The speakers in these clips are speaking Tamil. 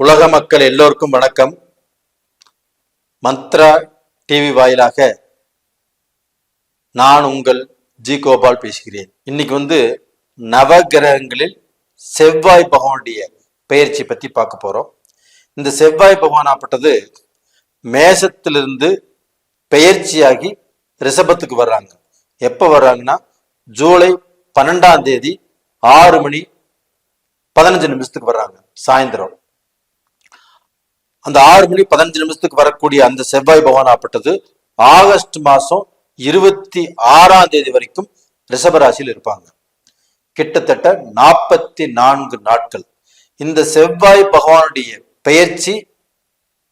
உலக மக்கள் எல்லோருக்கும் வணக்கம். மந்த்ரா டிவி வாயிலாக நான் உங்கள் ஜி கோபால் பேசுகிறேன். இன்னைக்கு வந்து நவகிரகங்களில் செவ்வாய் பகவானுடைய பயிற்சி பத்தி பார்க்க போறோம். இந்த செவ்வாய் பகவான் ஆப்பட்டது மேசத்திலிருந்து பெயர்ச்சியாகி ரிஷபத்துக்கு வர்றாங்க. எப்போ வர்றாங்கன்னா ஜூலை பன்னெண்டாம் தேதி ஆறு மணி பதினஞ்சு நிமிஷத்துக்கு வர்றாங்க. சாயந்தரம். அந்த ஆறு மணி பதினஞ்சு நிமிஷத்துக்கு வரக்கூடிய அந்த செவ்வாய் பகவான் ஆப்பட்டது ஆகஸ்ட் மாதம் இருபத்தி ஆறாம் தேதி வரைக்கும் ரிஷபராசியில் இருப்பாங்க. கிட்டத்தட்ட நாற்பத்தி நான்கு நாட்கள். இந்த செவ்வாய் பகவானுடைய பெயர்ச்சி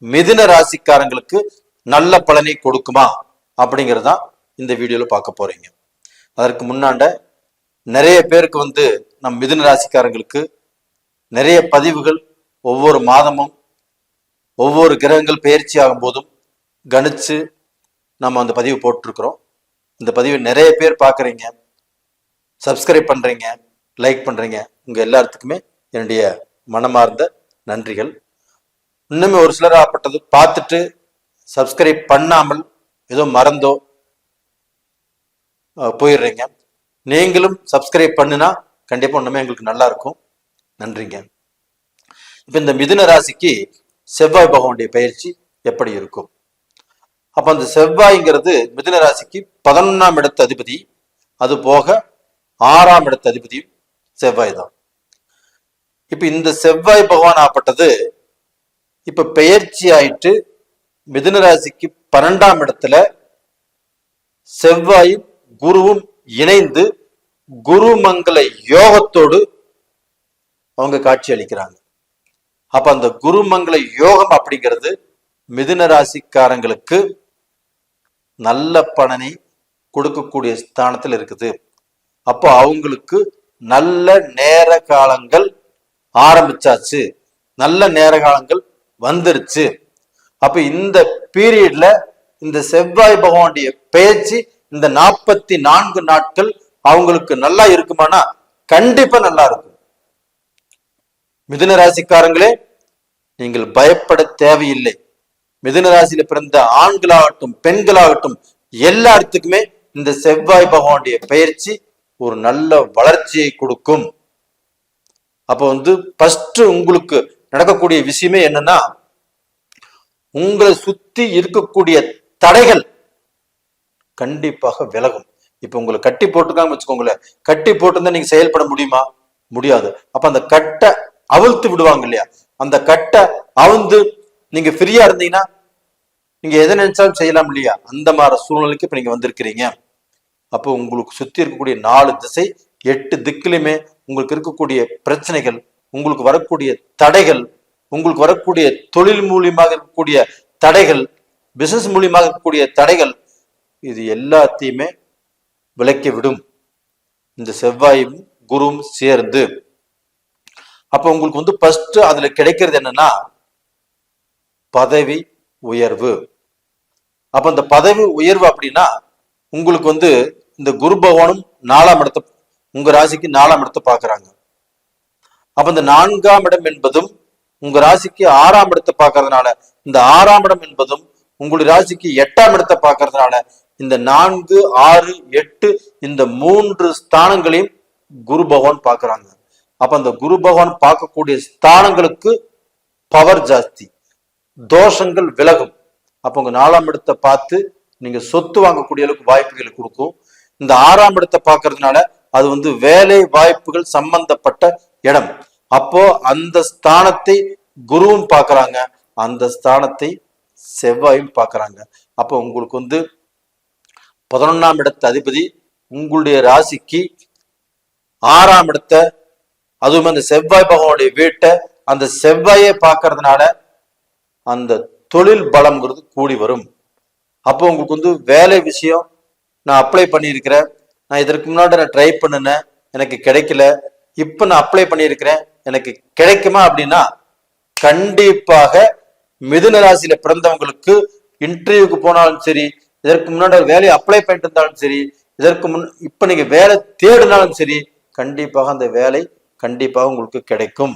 மிதுன ராசிக்காரங்களுக்கு நல்ல பலனை கொடுக்குமா அப்படிங்கறதான் இந்த வீடியோல பார்க்க போறீங்க. அதற்கு முன்னாண்ட நிறைய பேருக்கு வந்து நம் மிதுன ராசிக்காரங்களுக்கு நிறைய பதிவுகள் ஒவ்வொரு மாதமும் ஒவ்வொரு கிரகங்கள் பயிற்சி ஆகும் போதும் கணிச்சு நம்ம அந்த பதிவு போட்டிருக்கிறோம். இந்த பதிவை நிறைய பேர் பார்க்குறீங்க. சப்ஸ்கிரைப் பண்ணுறீங்க லைக் பண்ணுறீங்க உங்கள் எல்லாத்துக்குமே என்னுடைய மனமார்ந்த நன்றிகள். இன்னுமே ஒரு சிலர் ஆப்பட்டது பார்த்துட்டு சப்ஸ்கிரைப் பண்ணாமல் ஏதோ மறந்தோ போயிடுறீங்க. நீங்களும் சப்ஸ்கிரைப் பண்ணுனா கண்டிப்பாக இன்னுமே எங்களுக்கு நல்லா இருக்கும். நன்றிங்க. இப்போ இந்த மிதுன ராசிக்கு செவ்வாய் பகவானுடைய பயிற்சி எப்படி இருக்கும்? அப்ப அந்த செவ்வாய்ங்கிறது மிதுன ராசிக்கு பதினொன்னாம் இடத்து அதிபதி அது போக ஆறாம் இடத்து அதிபதியும் செவ்வாய் தான். இப்ப இந்த செவ்வாய் பகவான் ஆப்பட்டது இப்ப பெயர்ச்சி ஆயிட்டு மிதுன ராசிக்கு பன்னெண்டாம் இடத்துல செவ்வாயும் குருவும் இணைந்து குருமங்கள யோகத்தோடு அவங்க காட்சி அளிக்கிறாங்க. அப்ப அந்த குருமங்கள யோகம் அப்படிங்கிறது மிதுன ராசிக்காரங்களுக்கு நல்ல பலனை கொடுக்கக்கூடிய ஸ்தானத்தில் இருக்குது. அப்போ அவங்களுக்கு நல்ல நேர காலங்கள் ஆரம்பிச்சாச்சு. நல்ல நேர காலங்கள் வந்துருச்சு. அப்ப இந்த பீரியட்ல இந்த செவ்வாய் பகவானுடைய பேச்சு இந்த நாற்பத்தி நான்கு நாட்கள் அவங்களுக்கு நல்லா இருக்குமானா கண்டிப்பா நல்லா இருக்கும். மிதுன ராசிக்காரங்களே நீங்கள் பயப்பட தேவையில்லை. மிதுன ராசியில பிறந்த ஆண்களாகட்டும் பெண்களாகட்டும் எல்லாத்துக்குமே இந்த செவ்வாய் பகவானுடைய பயிற்சி ஒரு நல்ல வளர்ச்சியை கொடுக்கும். அப்ப வந்து ஃபர்ஸ்ட் உங்களுக்கு நடக்கக்கூடிய விஷயமே என்னன்னா உங்களை சுத்தி இருக்கக்கூடிய தடைகள் கண்டிப்பாக விலகும். இப்ப உங்களை கட்டி போட்டுக்காங்க வச்சுக்கோங்களேன். கட்டி போட்டிருந்தா நீங்க செயல்பட முடியுமா? முடியாது. அப்ப அந்த கட்டை அவிழ்த்து விடுவாங்க இல்லையா? அந்த கட்டை அவிழ்ந்து நீங்க ஃப்ரீயா இருந்தீங்கன்னா நீங்க எதை நினைச்சாலும் செய்யலாம் இல்லையா? அந்த மாதிரி சூழ்நிலைக்கு இப்ப நீங்க வந்திருக்கிறீங்க. அப்போ உங்களுக்கு சுத்தி இருக்கக்கூடிய நாலு திசை எட்டு திக்கிலுமே உங்களுக்கு இருக்கக்கூடிய பிரச்சனைகள் உங்களுக்கு வரக்கூடிய தடைகள் உங்களுக்கு வரக்கூடிய தொழில் மூலியமாக இருக்கக்கூடிய தடைகள் பிசினஸ் மூலியமாக இருக்கக்கூடிய தடைகள் இது எல்லாத்தையுமே விளக்கி விடும். இந்த செவ்வாயும் குருவும் சேர்ந்து அப்ப உங்களுக்கு வந்து ஃபர்ஸ்ட் அதுல கிடைக்கிறது என்னன்னா பதவி உயர்வு. அப்ப இந்த பதவி உயர்வு அப்படின்னா உங்களுக்கு வந்து இந்த குரு பகவானும் நாலாம் இடத்தை உங்க ராசிக்கு நாலாம் இடத்தை பாக்குறாங்க அப்ப இந்த நான்காம் இடம் என்பதும் உங்க ராசிக்கு ஆறாம் இடத்தை பாக்குறதுனால இந்த ஆறாம் இடம் என்பதும் உங்களுடைய ராசிக்கு எட்டாம் இடத்தை பார்க்கறதுனால இந்த நான்கு ஆறு எட்டு இந்த மூன்று ஸ்தானங்களையும் குரு பகவான் பாக்குறாங்க அப்ப அந்த குரு பகவான் பார்க்கக்கூடிய ஸ்தானங்களுக்கு பவர் ஜாஸ்தி. தோஷங்கள் விலகும். அப்ப உங்க நாலாம் இடத்தை பார்த்து நீங்க சொத்து வாங்கக்கூடிய அளவுக்கு வாய்ப்புகளை கொடுக்கும். இந்த ஆறாம் இடத்தை பார்க்கறதுனால அது வந்து வேலை வாய்ப்புகள் சம்பந்தப்பட்ட இடம். அப்போ அந்த ஸ்தானத்தை குருவும் பார்க்கறாங்க. அந்த ஸ்தானத்தை செவ்வாயும் பார்க்கறாங்க. அப்போ உங்களுக்கு வந்து பதினொன்னாம் இடத்த அதிபதி உங்களுடைய ராசிக்கு ஆறாம் இடத்தை அதுவும் அந்த செவ்வாய் பகவானுடைய வீட்டை அந்த செவ்வாயை பார்க்கறதுனால அந்த தொழில் பலம்ங்கிறது கூடி வரும். அப்போ உங்களுக்கு வந்து வேலை விஷயம் நான் அப்ளை பண்ணியிருக்கிறேன். நான் இதற்கு முன்னாடி நான் ட்ரை பண்ணினேன் எனக்கு கிடைக்கல. இப்போ நான் அப்ளை பண்ணியிருக்கிறேன் எனக்கு கிடைக்குமா அப்படின்னா கண்டிப்பாக மிதுன ராசியில பிறந்தவங்களுக்கு இன்டர்வியூக்கு போனாலும் சரி இதற்கு முன்னாடி வேலையை அப்ளை பண்ணிட்டு இருந்தாலும் சரி இதற்கு முன் இப்போ நீங்கள் வேலை தேடினாலும் சரி கண்டிப்பாக அந்த வேலை கண்டிப்பாக உங்களுக்கு கிடைக்கும்.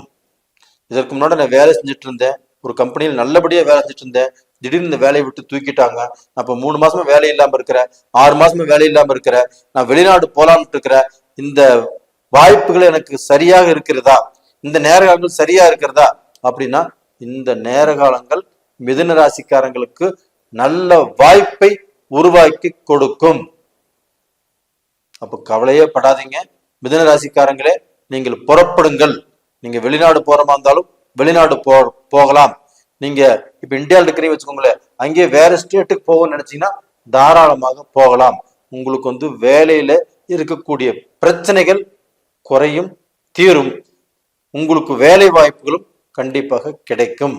இதற்கு முன்னாடி நான் வேலை செஞ்சுட்டு இருந்தேன் ஒரு கம்பெனியில் நல்லபடியா வேலை செஞ்சுட்டு இருந்தேன் திடீர்னு இந்த வேலையை விட்டு தூக்கிட்டாங்க. நான் மூணு மாசமா வேலை இல்லாம இருக்கிறேன். ஆறு மாசமா வேலை இல்லாம இருக்கிறேன். நான் வெளிநாடு போலாம்னு இருக்கிறேன். இந்த வாய்ப்புகள் எனக்கு சரியாக இருக்கிறதா? இந்த நேர காலங்கள் சரியா இருக்கிறதா? அப்படின்னா இந்த நேர காலங்கள் மிதுன ராசிக்காரங்களுக்கு நல்ல வாய்ப்பை உருவாக்கி கொடுக்கும். அப்ப கவலையே படாதீங்க. மிதுன ராசிக்காரங்களே நீங்கள் புறப்படுங்கள். நீங்க வெளிநாடு போறமா இருந்தாலும் வெளிநாடு போ போகலாம். நீங்க இப்ப இந்தியாவில் இருக்கிறீங்க வச்சுக்கோங்களேன். அங்கேயே வேற ஸ்டேட்டுக்கு போகணும்னு நினைச்சீங்கன்னா தாராளமாக போகலாம். உங்களுக்கு வந்து வேலையில இருக்கக்கூடிய பிரச்சனைகள் குறையும் தீரும். உங்களுக்கு வேலை வாய்ப்புகளும் கண்டிப்பாக கிடைக்கும்.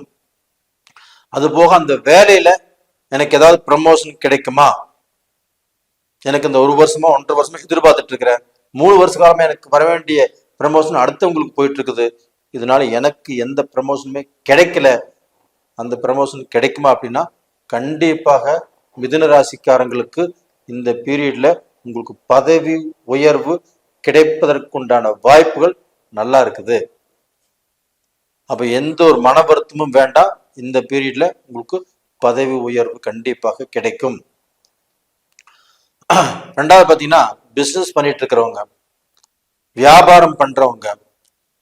அது போக அந்த வேலையில எனக்கு ஏதாவது ப்ரமோஷன் கிடைக்குமா? எனக்கு இந்த ஒரு வருஷமா ஒன்றரை வருஷமா எதிர்பார்த்துட்டு இருக்கிறேன். மூணு வருஷ காலமா எனக்கு வர வேண்டிய ப்ரமோஷன் அடுத்தவங்களுக்கு போயிட்டு இருக்குது இதனால எனக்கு எந்த ப்ரமோஷனுமே கிடைக்கல. அந்த ப்ரமோஷன் கிடைக்குமா அப்படின்னா கண்டிப்பாக மிதுன ராசிக்காரங்களுக்கு இந்த பீரியட்ல உங்களுக்கு பதவி உயர்வு கிடைப்பதற்குண்டான வாய்ப்புகள் நல்லா இருக்குது. அப்ப எந்த ஒரு மன வருத்தமும் வேண்டாம். இந்த பீரியட்ல உங்களுக்கு பதவி உயர்வு கண்டிப்பாக கிடைக்கும். ரெண்டாவது பார்த்தீங்கன்னா பிசினஸ் பண்ணிட்டு இருக்கிறவங்க வியாபாரம் பண்றவங்க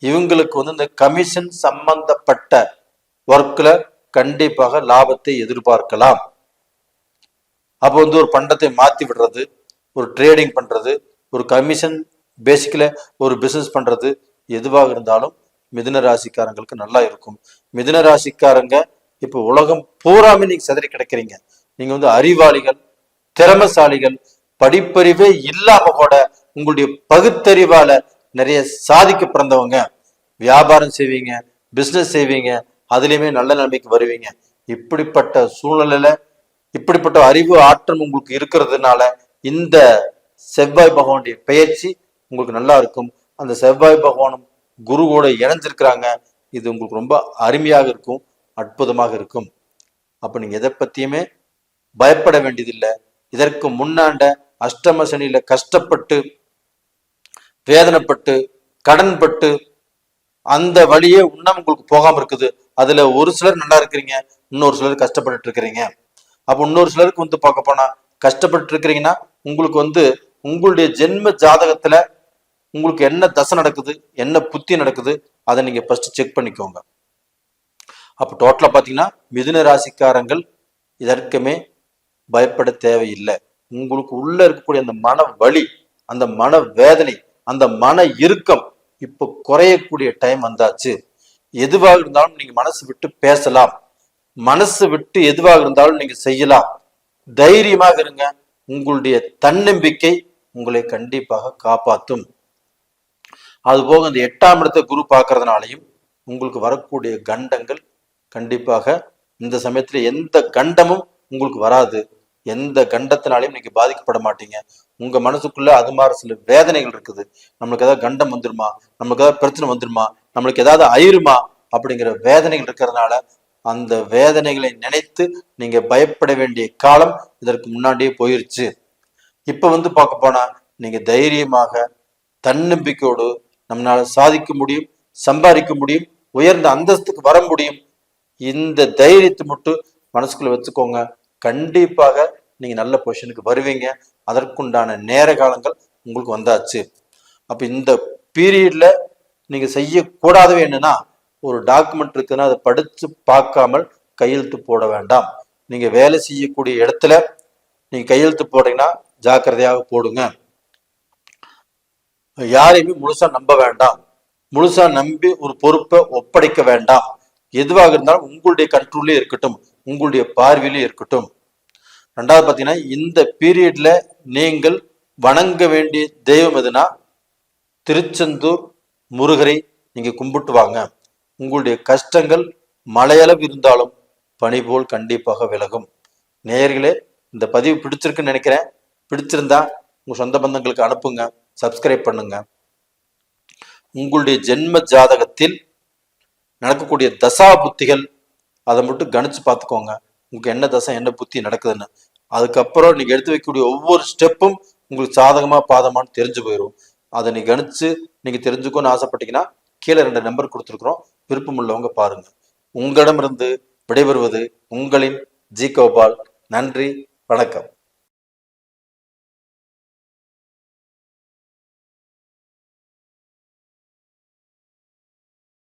இவங்களுக்கு வந்து இந்த கமிஷன் சம்பந்தப்பட்ட ஒர்க்ல கண்டிப்பாக லாபத்தை எதிர்பார்க்கலாம். அப்போ வந்து ஒரு பண்டத்தை மாத்தி விடுறது ஒரு ட்ரேடிங் பண்றது ஒரு கமிஷன் பேசிக்கல ஒரு பிசினஸ் பண்றது எதுவாக இருந்தாலும் மிதுன ராசிக்காரங்களுக்கு நல்லா இருக்கும். மிதுன ராசிக்காரங்க இப்போ உலகம் பூராமே நீங்க சிதறி கிடைக்கிறீங்க. நீங்க வந்து அறிவாளிகள் திறமசாலிகள் படிப்பறிவே இல்லாம கூட உங்களுடைய பகுத்தறிவால நிறைய சாதிக்க பிறந்தவங்க. வியாபாரம் செய்வீங்க பிசினஸ் செய்வீங்க அதுலயுமே நல்ல நிலைமைக்கு வருவீங்க. இப்படிப்பட்ட சூழ்நிலையில இப்படிப்பட்ட அறிவு ஆற்றம் உங்களுக்கு இருக்கிறதுனால இந்த செவ்வாய் பகவானுடைய பயிற்சி உங்களுக்கு நல்லா இருக்கும். அந்த செவ்வாய் பகவானும் குரு கூட இணைஞ்சிருக்கிறாங்க. இது உங்களுக்கு ரொம்ப அருமையாக இருக்கும் அற்புதமாக இருக்கும். அப்ப நீங்க எதை பத்தியுமே பயப்பட வேண்டியதில்லை. இதற்கு முன்னாண்ட அஷ்டம சனியில கஷ்டப்பட்டு வேதனைப்பட்டு கடன்பட்டு அந்த வழியே இன்னும் உங்களுக்கு போகாம இருக்குது. அதுல ஒரு சிலர் நல்லா இருக்கிறீங்க இன்னொரு சிலர் கஷ்டப்பட்டுட்டு இருக்கிறீங்க. அப்ப இன்னொரு சிலருக்கு வந்து பார்க்க போனா கஷ்டப்பட்டு இருக்கிறீங்கன்னா உங்களுக்கு வந்து உங்களுடைய ஜென்ம ஜாதகத்துல உங்களுக்கு என்ன தசை நடக்குது என்ன புத்தி நடக்குது அதை நீங்க ஃபர்ஸ்ட் செக் பண்ணிக்கோங்க. அப்ப டோட்டலா பாத்தீங்கன்னா மிதுன ராசிக்காரங்கள் இதற்குமே பயப்பட தேவையில்லை. உங்களுக்கு உள்ள இருக்கக்கூடிய அந்த மன வலி அந்த மன வேதனை அந்த மன இறுக்கம் இப்போ குறையக்கூடிய டைம் வந்தாச்சு. எதுவாக இருந்தாலும் நீங்க மனசு விட்டு பேசலாம். மனசு விட்டு எதுவாக இருந்தாலும் நீங்க செய்யலாம். தைரியமாக இருங்க. உங்களுடைய தன்னம்பிக்கை உங்களை கண்டிப்பாக காப்பாற்றும். அதுபோக இந்த எட்டாம் இடத்தை குரு பார்க்கறதுனாலையும் உங்களுக்கு வரக்கூடிய கண்டங்கள் கண்டிப்பாக இந்த சமயத்துல எந்த கண்டமும் உங்களுக்கு வராது. எந்த கண்டத்தினாலையும் நீங்க பாதிக்கப்பட மாட்டீங்க. உங்க மனசுக்குள்ள அது மாதிரி சில வேதனைகள் இருக்குது. நம்மளுக்கு ஏதாவது கண்டம் வந்துருமா? நம்மளுக்கு ஏதாவது பிரச்சனை வந்துருமா? நம்மளுக்கு ஏதாவது அயிருமா அப்படிங்கிற வேதனைகள் இருக்கிறதுனால அந்த வேதனைகளை நினைத்து நீங்க பயப்பட வேண்டிய காலம் இதற்கு முன்னாடியே போயிருச்சு. இப்ப வந்து பார்க்க போனா நீங்க தைரியமாக தன்னம்பிக்கையோடு நம்மளால சாதிக்க முடியும் சம்பாதிக்க முடியும் உயர்ந்த அந்தஸ்துக்கு வர முடியும். இந்த தைரியத்தை மட்டும் மனசுக்குள்ள வச்சுக்கோங்க. கண்டிப்பாக நீங்க நல்ல பொசிஷனுக்கு வருவீங்க. அதற்குண்டான நேர காலங்கள் உங்களுக்கு வந்தாச்சு. அப்ப இந்த பீரியட்ல நீங்க செய்யக்கூடாதவே என்னன்னா ஒரு டாக்குமெண்ட் இருக்குன்னா அதை படிச்சு பார்க்காமல் கையெழுத்து போட வேண்டாம். நீங்க வேலை செய்யக்கூடிய இடத்துல நீங்க கையெழுத்து போட்டீங்கன்னா ஜாக்கிரதையாக போடுங்க. யாரையுமே முழுசா நம்ப வேண்டாம். முழுசா நம்பி ஒரு பொறுப்பை ஒப்படைக்க வேண்டாம். எதுவாக இருந்தாலும் உங்களுடைய கண்ட்ரோல்லே இருக்கட்டும். உங்களுடைய பார்வையிலே இருக்கட்டும். ரெண்டாவது பார்த்தீங்கன்னா இந்த பீரியட்ல நீங்கள் வணங்க வேண்டிய தெய்வம் எதுனா திருச்செந்தூர் முருகரை நீங்க கும்பிட்டு வாங்க உங்களுடைய கஷ்டங்கள் மலையளவு இருந்தாலும் பனி போல் கண்டிப்பாக விலகும். நேயர்களே இந்த பதிவு பிடிச்சிருக்குன்னு நினைக்கிறேன். பிடிச்சிருந்தா உங்க சொந்த பந்தங்களுக்கு அனுப்புங்க சப்ஸ்கிரைப் பண்ணுங்க. உங்களுடைய ஜென்ம ஜாதகத்தில் நடக்கக்கூடிய தசா புத்திகள் அதை மட்டும் கணிச்சு பார்த்துக்கோங்க. உங்களுக்கு என்ன தசை என்ன புத்தி நடக்குதுன்னு. அதுக்கப்புறம் நீங்க எடுத்து வைக்கக்கூடிய ஒவ்வொரு ஸ்டெப்பும் உங்களுக்கு சாதகமா பாதமான்னு தெரிஞ்சு போயிடும் அதை நீ கணிச்சு நீங்க தெரிஞ்சுக்கோன்னு ஆசைப்பட்டீங்கன்னா கீழே ரெண்டு நம்பர் கொடுத்துருக்குறோம். விருப்பம் உள்ளவங்க பாருங்க. உங்களிடமிருந்து விடைபெறுவது உங்களின் ஜி கோபால். நன்றி வணக்கம்.